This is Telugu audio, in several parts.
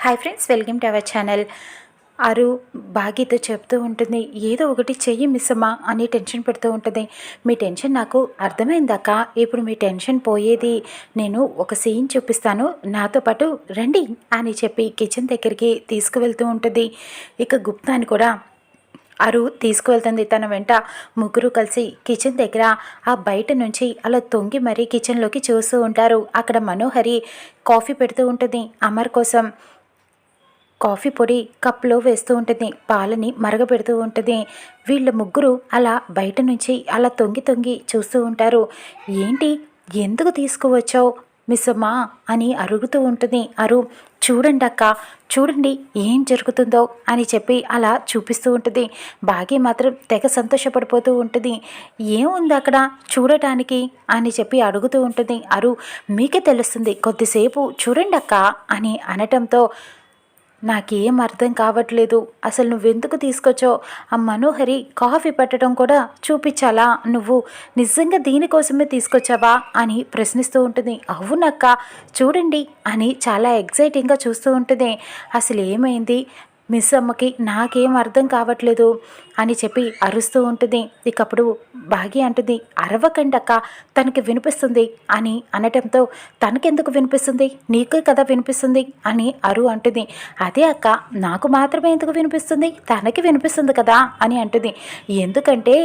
Hi friends welcome to our channel అరు బాగీతో చెప్తూ ఉంటుంది ఏదో ఒకటి చెయ్యి మిస్సమా అని టెన్షన్ పెడుతూ ఉంటుంది. మీ టెన్షన్ నాకు అర్థమైందాక ఇప్పుడు మీ టెన్షన్ పోయేది నేను ఒక సీన్ చూపిస్తాను నాతో పాటు రండి అని చెప్పి కిచెన్ దగ్గరికి తీసుకువెళ్తూ ఉంటుంది. ఇక గుప్తాని కూడా అరు తీసుకువెళ్తుంది తన వెంట ముగ్గురు కలిసి కిచెన్ దగ్గర ఆ బయట నుంచి అలా తొంగి మరీ కిచెన్లోకి చూస్తూ ఉంటారు. అక్కడ మనోహరి కాఫీ పెడుతూ ఉంటుంది అమర్ కోసం. కాఫీ పొడి కప్లో వేస్తూ ఉంటుంది. పాలని మరగపెడుతూ ఉంటుంది. వీళ్ళ ముగ్గురు అలా బయట నుంచి అలా తొంగి తొంగి చూస్తూ ఉంటారు. ఏంటి? ఎందుకు తీసుకువచ్చావు మిస్ అమ్మా అని అరుగుతూ ఉంటుంది అరు. చూడండి అక్క చూడండి ఏం జరుగుతుందో అని చెప్పి అలా చూపిస్తూ ఉంటుంది. బాగి మాత్రం తెగ సంతోషపడిపోతూ ఉంటుంది. ఏముంది అక్కడ? చూడటానికి? అని చెప్పి అడుగుతూ ఉంటుంది అరు. మీకే తెలుస్తుంది కొద్దిసేపు చూడండి అక్క అని అనటంతో నాకేం అర్థం కావట్లేదు. అసలు నువ్వెందుకు తీసుకొచ్చావు? ఆ మనోహరి కాఫీ పెట్టడం కూడా చూపించాలా? నువ్వు నిజంగా దీనికోసమే తీసుకొచ్చావా? అని ప్రశ్నిస్తూ ఉంటుంది. అవునక్క చూడండి అని చాలా ఎగ్జైటింగ్గా చూస్తూ ఉంటుంది. అసలు ఏమైంది మిస్ అమ్మకి నాకేం అర్థం కావట్లేదు అని చెప్పి అరుస్తూ ఉంటుంది. ఇకప్పుడు భాగి అంటుంది అరవకండి అక్క తనకి వినిపిస్తుంది అని అనటంతో తనకెందుకు వినిపిస్తుంది? నీకే కదా వినిపిస్తుంది అని అరు అంటుంది. అదే అక్క నాకు మాత్రమే ఎందుకు వినిపిస్తుంది? తనకి వినిపిస్తుంది కదా అని అంటుంది. ఎందుకంటే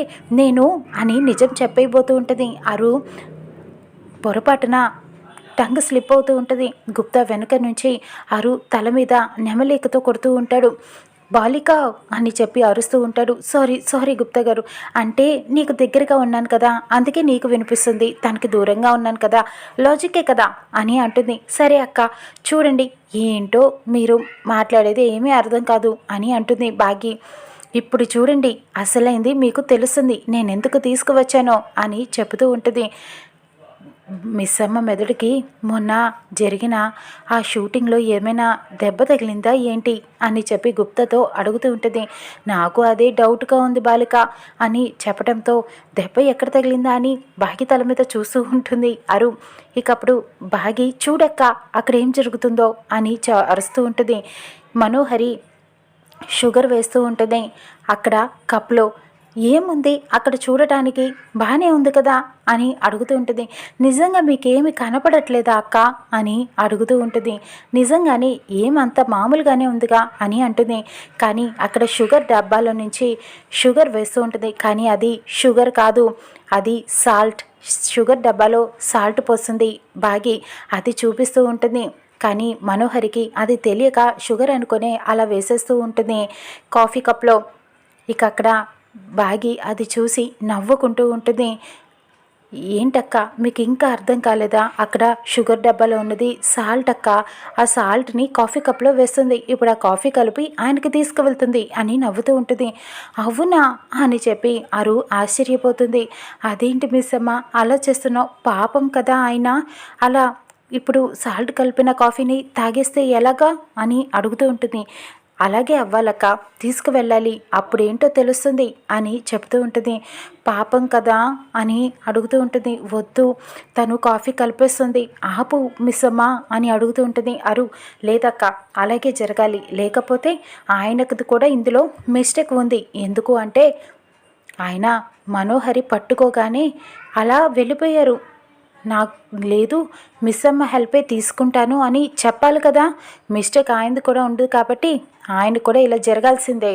నేను అని నిజం చెప్పైపోతూ ఉంటుంది. అరు పొరపాటున టంగ్ స్లిప్ అవుతూ ఉంటుంది. గుప్తా వెనుక నుంచి అరు తల మీద నెమలేకతో కొడుతూ ఉంటాడు. బాలిక అని చెప్పి అరుస్తూ ఉంటాడు. సారీ సారీ గుప్తా గారు. అంటే నీకు దగ్గరగా ఉన్నాను కదా. అందుకే నీకు వినిపిస్తుంది. తనకి దూరంగా ఉన్నాను కదా. లాజికే కదా అని అంటుంది. సరే అక్క చూడండి. ఏంటో మీరు మాట్లాడేది ఏమీ అర్థం కాదు అని అంటుంది బాగి. ఇప్పుడు చూడండి. అసలైంది మీకు తెలుస్తుంది. నేను ఎందుకు తీసుకువచ్చానో అని చెబుతూ ఉంటుంది. మిస్సమ్మ మెదడుకి మొన్న జరిగిన ఆ షూటింగ్లో ఏమైనా దెబ్బ తగిలిందా ఏంటి అని చెప్పి గుప్తతో అడుగుతూ ఉంటుంది. నాకు అదే డౌట్గా ఉంది బాలిక అని చెప్పడంతో దెబ్బ ఎక్కడ తగిలిందా అని బాగి తల మీద చూస్తూ ఉంటుంది అరు. ఇకప్పుడు బాగి చూడక్క అక్కడ ఏం జరుగుతుందో అని చ అరుస్తూ ఉంటుంది. మనోహరి షుగర్ వేస్తూ ఉంటుంది. అక్కడ కప్లో ఏముంది? అక్కడ చూడటానికి బాగానే ఉంది కదా? అని అడుగుతూ ఉంటుంది. నిజంగా మీకేమి కనపడట్లేదా అక్క? అని అడుగుతూ ఉంటుంది. నిజంగానే ఏమంత మామూలుగానే ఉందిగా? అని అంటుంది. కానీ అక్కడ షుగర్ డబ్బాలో నుంచి షుగర్ వేస్తూ ఉంటుంది. కానీ అది షుగర్ కాదు. అది సాల్ట్. షుగర్ డబ్బాలో సాల్ట్ పోస్తుంది. బాగి అది చూపిస్తూ ఉంటుంది. కానీ మనోహరికి అది తెలియక షుగర్ అనుకునే అలా వేసేస్తూ ఉంటుంది కాఫీ కప్లో. ఇక అక్కడ బాగి అది చూసి నవ్వుకుంటూ ఉంటుంది. ఏంటక్క మీకు ఇంకా అర్థం కాలేదా? అక్కడ షుగర్ డబ్బాలో ఉన్నది సాల్ట్ అక్క. ఆ సాల్ట్ని కాఫీ కప్లో వేస్తుంది. ఇప్పుడు ఆ కాఫీ కలిపి ఆయనకి తీసుకువెళ్తుంది అని నవ్వుతూ ఉంటుంది. అవునా అని చెప్పి అరు ఆశ్చర్యపోతుంది. అదేంటి మిస్ అమ్మ అలా చేస్తున్నావు? పాపం కదా ఆయన అలా ఇప్పుడు సాల్ట్ కలిపిన కాఫీని తాగేస్తే ఎలాగా అని అడుగుతూ ఉంటుంది. అలాగే అవ్వాలక్క తీసుకువెళ్ళాలి అప్పుడేంటో తెలుస్తుంది అని చెప్తూ ఉంటుంది. పాపం కదా అని అడుగుతూ ఉంటుంది. వద్దు తను కాఫీ కలిపేస్తుంది. ఆపు మిస్ అమ్మా అని అడుగుతూ ఉంటుంది. అరు లేదక్క అలాగే జరగాలి. లేకపోతే ఆయనకు కూడా ఇందులో మిస్టేక్ ఉంది. ఎందుకు అంటే ఆయన మనోహరి పట్టుకోగానే అలా వెళ్ళిపోయారు. నాకు లేదు మిస్ అమ్మ హెల్పే తీసుకుంటాను అని చెప్పాలి కదా. మిస్టేక్ ఆయనది కూడా ఉండదు కాబట్టి ఆయన కూడా ఇలా జరగాల్సిందే.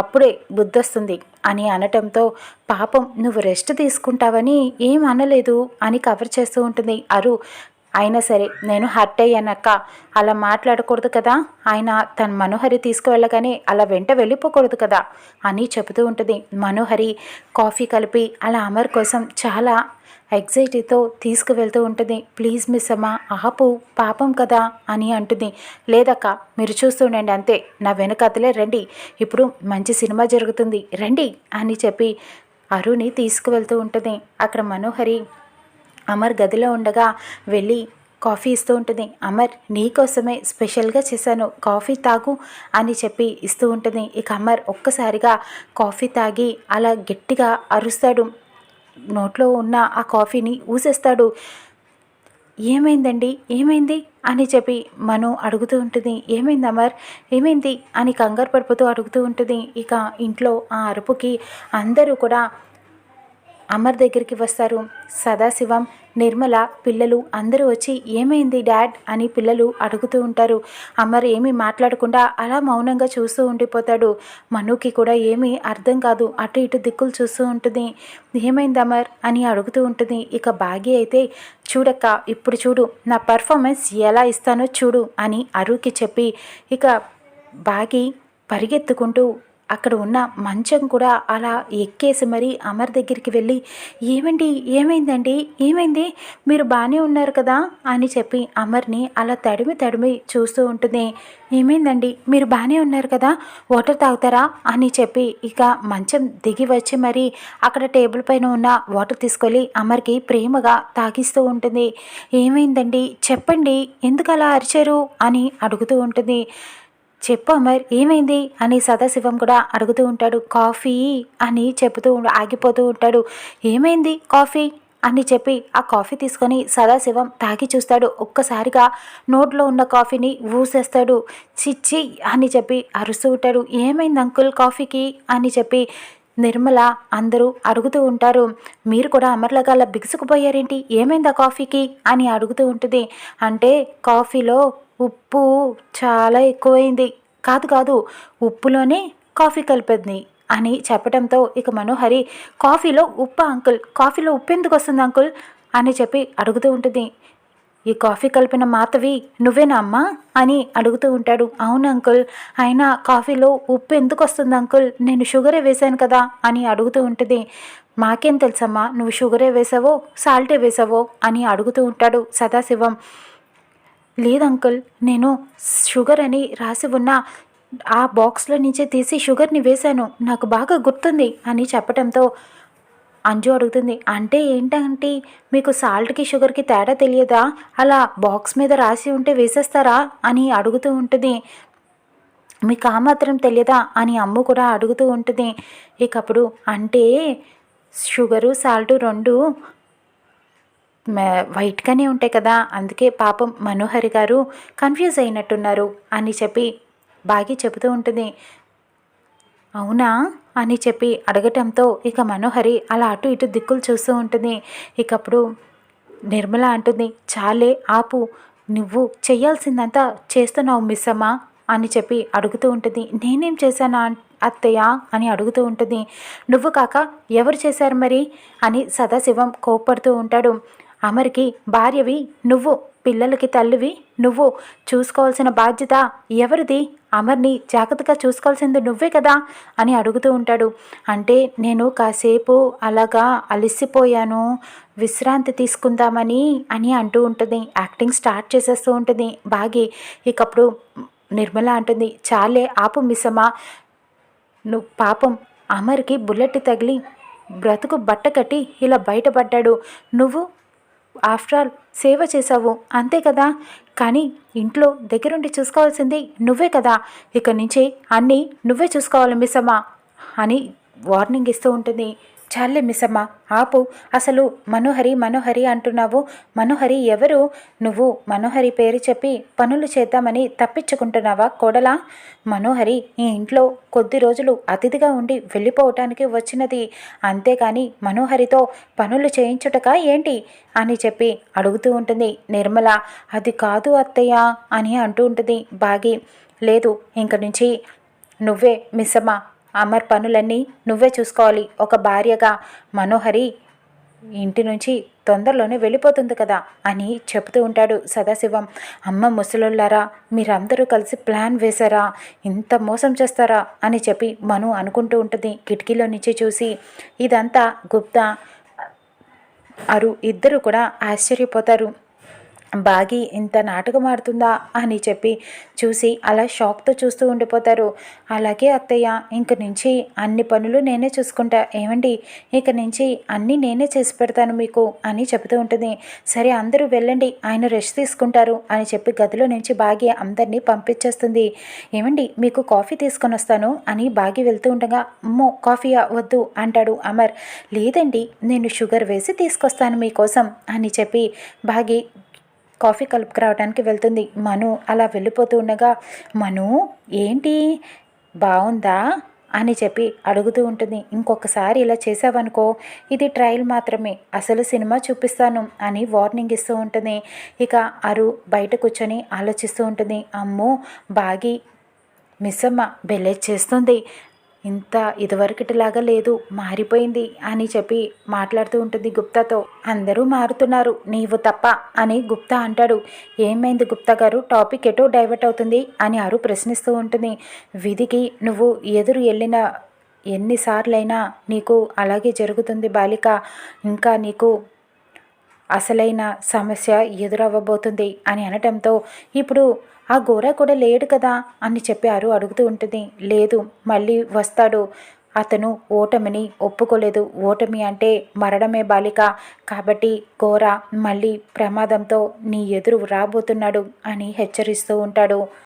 అప్పుడే బుద్ధొస్తుంది అని అనటంతో పాపం నువ్వు రెస్ట్ తీసుకుంటావని ఏం అనలేదు అని కవర్ చేస్తూ ఉంటుంది అరు. అయినా సరే నేను హర్ట్ అయ్యానక్క. అలా మాట్లాడకూడదు కదా. ఆయన తన మనోహరి తీసుకువెళ్ళగానే అలా వెంట వెళ్ళిపోకూడదు కదా అని చెబుతూ ఉంటుంది. మనోహరి కాఫీ కలిపి అలా అమర్ కోసం చాలా ఎగ్జైటీతో తీసుకువెళ్తూ ఉంటుంది. ప్లీజ్ మిస్ అమ్మ ఆపు పాపం కదా అని అంటుంది. లేదక్క మీరు చూస్తుండండి అంతే. నా వెనకతలే రండి. ఇప్పుడు మంచి సినిమా జరుగుతుంది. రండి అని చెప్పి అరుణి తీసుకువెళ్తూ ఉంటుంది. అక్కడ మనోహరి అమర్ గదిలో ఉండగా వెళ్ళి కాఫీ ఇస్తూ ఉంటుంది. అమర్ నీకోసమే స్పెషల్గా చేశాను. కాఫీ తాగు అని చెప్పి ఇస్తూ ఉంటుంది. ఇక అమర్ ఒక్కసారిగా కాఫీ తాగి అలా గట్టిగా అరుస్తాడు. నోట్లో ఉన్న ఆ కాఫీని ఊసేస్తాడు. ఏమైందండి? ఏమైంది? అని చెప్పి మను అడుగుతూ ఉంటుంది. ఏమైంది అమర్? ఏమైంది? అని కంగారు పడిపోతూ అడుగుతూ ఉంటుంది. ఇక ఇంట్లో ఆ అరుపుకి అందరూ కూడా అమర్ దగ్గరికి వస్తారు. సదాశివం నిర్మల పిల్లలు అందరూ వచ్చి ఏమైంది డాడ్? అని పిల్లలు అడుగుతూ ఉంటారు. అమర్ ఏమీ మాట్లాడకుండా అలా మౌనంగా చూస్తూ ఉండిపోతాడు. మనుకి కూడా ఏమీ అర్థం కాదు. అటు ఇటు దిక్కులు చూస్తూ ఉంటుంది. ఏమైంది అమర్? అని అడుగుతూ ఉంటుంది. ఇక బాగి అయితే చూడక్క ఇప్పుడు చూడు నా పర్ఫార్మెన్స్ ఎలా ఇస్తానో చూడు అని అరుకి చెప్పి ఇక బాగి పరిగెత్తుకుంటూ అక్కడ ఉన్న మంచం కూడా అలా ఎక్కేసి మరీ అమర్ దగ్గరికి వెళ్ళి ఏమండి ఏమైందండి? ఏమైంది? మీరు బాగానే ఉన్నారు కదా? అని చెప్పి అమర్ని అలా తడిమి తడిమి చూస్తూ ఉంటుంది. ఏమైందండి? మీరు బాగానే ఉన్నారు కదా? వాటర్ తాగుతారా? అని చెప్పి ఇక మంచం దిగి వచ్చి మరి అక్కడ టేబుల్ పైన ఉన్న వాటర్ తీసుకొని అమర్కి ప్రేమగా తాగిస్తూ ఉంటుంది. ఏమైందండి? చెప్పండి. ఎందుకు అలా అరిచారు? అని అడుగుతూ ఉంటుంది. చెప్పు అమర్ ఏమైంది? అని సదాశివం కూడా అడుగుతూ ఉంటాడు. కాఫీ అని చెబుతూ ఆగిపోతూ ఉంటాడు. ఏమైంది కాఫీ? అని చెప్పి ఆ కాఫీ తీసుకొని సదాశివం తాగి చూస్తాడు. ఒక్కసారిగా నోట్లో ఉన్న కాఫీని ఊసేస్తాడు. చిచ్చి అని చెప్పి అరుస్తూ ఉంటాడు. ఏమైంది అంకుల్ కాఫీకి? అని చెప్పి నిర్మల అందరూ అడుగుతూ ఉంటారు. మీరు కూడా అమర్లగాల బిగుసుకుపోయారేంటి? ఏమైందా కాఫీకి? అని అడుగుతూ ఉంటుంది. అంటే కాఫీలో ఉప్పు చాలా ఎక్కువైంది. కాదు కాదు ఉప్పులోనే కాఫీ కలిపింది అని చెప్పడంతో ఇక మనోహరి కాఫీలో ఉప్పు అంకుల్? కాఫీలో ఉప్పు ఎందుకు వస్తుంది అంకుల్? అని చెప్పి అడుగుతూ ఉంటుంది. ఈ కాఫీ కలిపిన మాతవి నువ్వేనా అమ్మా? అని అడుగుతూ ఉంటాడు. అవును అంకుల్ అయినా కాఫీలో ఉప్పు ఎందుకు వస్తుంది అంకుల్? నేను షుగరే వేశాను కదా? అని అడుగుతూ ఉంటుంది. మాకేం తెలుసమ్మా? నువ్వు షుగరే వేసావో సాల్టే వేసావో? అని అడుగుతూ ఉంటాడు సదాశివం. లేదు అంకుల్ నేను షుగర్ అని రాసి ఉన్న ఆ బాక్స్లో నుంచే తీసి షుగర్ని వేశాను. నాకు బాగా గుర్తుంది అని చెప్పడంతో అంజు అడుగుతుంది. అంటే ఏంటంటే మీకు సాల్ట్కి షుగర్కి తేడా తెలియదా? అలా బాక్స్ మీద రాసి ఉంటే వేసేస్తారా? అని అడుగుతూ ఉంటుంది. మీకు ఆ మాత్రం తెలియదా? అని అమ్ము కూడా అడుగుతూ ఉంటుంది. ఇకప్పుడు అంటే షుగరు సాల్ట్ రెండు వైట్గానే ఉంటాయి కదా. అందుకే పాపం మనోహరి గారు కన్ఫ్యూజ్ అయినట్టున్నారు అని చెప్పి బాగి చెబుతూ ఉంటుంది. అవునా? అని చెప్పి అడగటంతో ఇక మనోహరి అలా అటు ఇటు దిక్కులు చూస్తూ ఉంటుంది. ఇకప్పుడు నిర్మల అంటుంది చాలే ఆపు. నువ్వు చేయాల్సిందంతా చేస్తున్నావు మిస్ అమ్మా అని చెప్పి అడుగుతూ ఉంటుంది. నేనేం చేశానా అత్తయ్య? అని అడుగుతూ ఉంటుంది. నువ్వు కాక ఎవరు చేశారు మరి? అని సదాశివం కోప్పడుతూ ఉంటాడు. అమర్కి భార్యవి నువ్వు పిల్లలకి తల్లివి నువ్వు చూసుకోవాల్సిన బాధ్యత ఎవరిది? అమర్ని జాగ్రత్తగా చూసుకోవాల్సింది నువ్వే కదా? అని అడుగుతూ ఉంటాడు. అంటే నేను కాసేపు అలాగా అలసిపోయాను విశ్రాంతి తీసుకుందామని అని అంటూ ఉంటుంది. యాక్టింగ్ స్టార్ట్ చేసేస్తూ ఉంటుంది. బాగి ఇకప్పుడు నిర్మల అంటుంది చాలే ఆపు మిసమా నువ్వు పాపం. అమర్కి బుల్లెట్ తగిలి బ్రతుకు బట్ట కట్టి ఇలా బయటపడ్డాడు. నువ్వు ఆఫ్టర్ ఆల్ సేవ చేసావు అంతే కదా? కానీ ఇంట్లో దగ్గరుండి చూసుకోవాల్సింది నువ్వే కదా. ఇక నుంచి అన్నీ నువ్వే చూసుకోవాలి మిస్సమ్మ అని వార్నింగ్ ఇస్తూ ఉంటుంది. చాలే మిస్సమ్మ ఆపు. అసలు మనోహరి మనోహరి అంటున్నావు. మనోహరి ఎవరు? నువ్వు మనోహరి పేరు చెప్పి పనులు చేద్దామని తప్పించుకుంటున్నావా కోడలా? మనోహరి ఈ ఇంట్లో కొద్ది రోజులు అతిథిగా ఉండి వెళ్ళిపోవటానికి వచ్చినది. అంతేగాని మనోహరితో పనులు చేయించుటక ఏంటి? అని చెప్పి అడుగుతూ ఉంటుంది నిర్మల. అది కాదు అత్తయ్య అని అంటూ ఉంటుంది బాగి. లేదు ఇంక నుంచి నువ్వే మిస్సమ్మ అమర్ పనులన్నీ నువ్వే చూసుకోవాలి. ఒక భార్యగా మనోహరి ఇంటి నుంచి తొందరలోనే వెళ్ళిపోతుంది కదా అని చెబుతూ ఉంటాడు సదాశివం. అమ్మ ముసలుళ్ళారా మీరందరూ కలిసి ప్లాన్ వేశారా? ఇంత మోసం చేస్తారా? అని చెప్పి మను అనుకుంటూ ఉంటుంది. కిటికీలో నుంచి చూసి ఇదంతా గుప్తా అరు ఇద్దరు కూడా ఆశ్చర్యపోతారు. బాగి ఇంత నాటకం ఆడుతుందా అని చెప్పి చూసి అలా షాక్తో చూస్తూ ఉండిపోతారు. అలాగే అత్తయ్య ఇంక నుంచి అన్ని పనులు నేనే చూసుకుంటా. ఏమండి ఇక నుంచి అన్నీ నేనే చేసి పెడతాను మీకు అని చెబుతూ ఉంటుంది. సరే అందరూ వెళ్ళండి ఆయన రెస్ట్ తీసుకుంటారు అని చెప్పి గదిలో నుంచి బాగి అందరినీ పంపించేస్తుంది. ఏమండి మీకు కాఫీ తీసుకొని వస్తాను అని బాగి వెళ్తూ ఉండగా అమ్మో కాఫీ వద్దు అంటాడు అమర్. లేదండి నేను షుగర్ వేసి తీసుకొస్తాను మీకోసం అని చెప్పి బాగి కాఫీ కలుపుకురావడానికి వెళ్తుంది. మను అలా వెళ్ళిపోతూ ఉండగా మను ఏంటి? బాగుందా అని చెప్పి అడుగుతూ ఉంటుంది. ఇంకొకసారి ఇలా చేసావనుకో ఇది ట్రయల్ మాత్రమే. అసలు సినిమా చూపిస్తాను అని వార్నింగ్ ఇస్తూ ఉంటుంది. ఇక అరు బయట కూర్చొని ఆలోచిస్తూ ఉంటుంది. అమ్మో బాగి మిస్ అమ్మ చేస్తుంది. ఇంత ఇదివరకటిలాగా లేదు మారిపోయింది అని చెప్పి మాట్లాడుతూ ఉంటుంది గుప్తాతో. అందరూ మారుతున్నారు నీవు తప్ప అని గుప్తా అంటాడు. ఏమైంది గుప్తా గారు? టాపిక్ ఎటో డైవర్ట్ అవుతుంది అని అరు ప్రశ్నిస్తూ ఉంటుంది. విధికి నువ్వు ఎదురు వెళ్ళిన ఎన్నిసార్లైనా నీకు అలాగే జరుగుతుంది బాలిక. ఇంకా నీకు అసలైన సమస్య ఎదురవ్వబోతుంది అని అనటంతో ఇప్పుడు ఆ గోర కూడా లేడు కదా అని చెప్పారు అడుగుతూ ఉంటుంది. లేదు మళ్ళీ వస్తాడు. అతను ఓటమిని ఒప్పుకోలేదు. ఓటమి అంటే మరణమే బాలిక. కాబట్టి గోర మళ్ళీ ప్రమాదంతో నీ ఎదురు రాబోతున్నాడు అని హెచ్చరిస్తూ ఉంటాడు.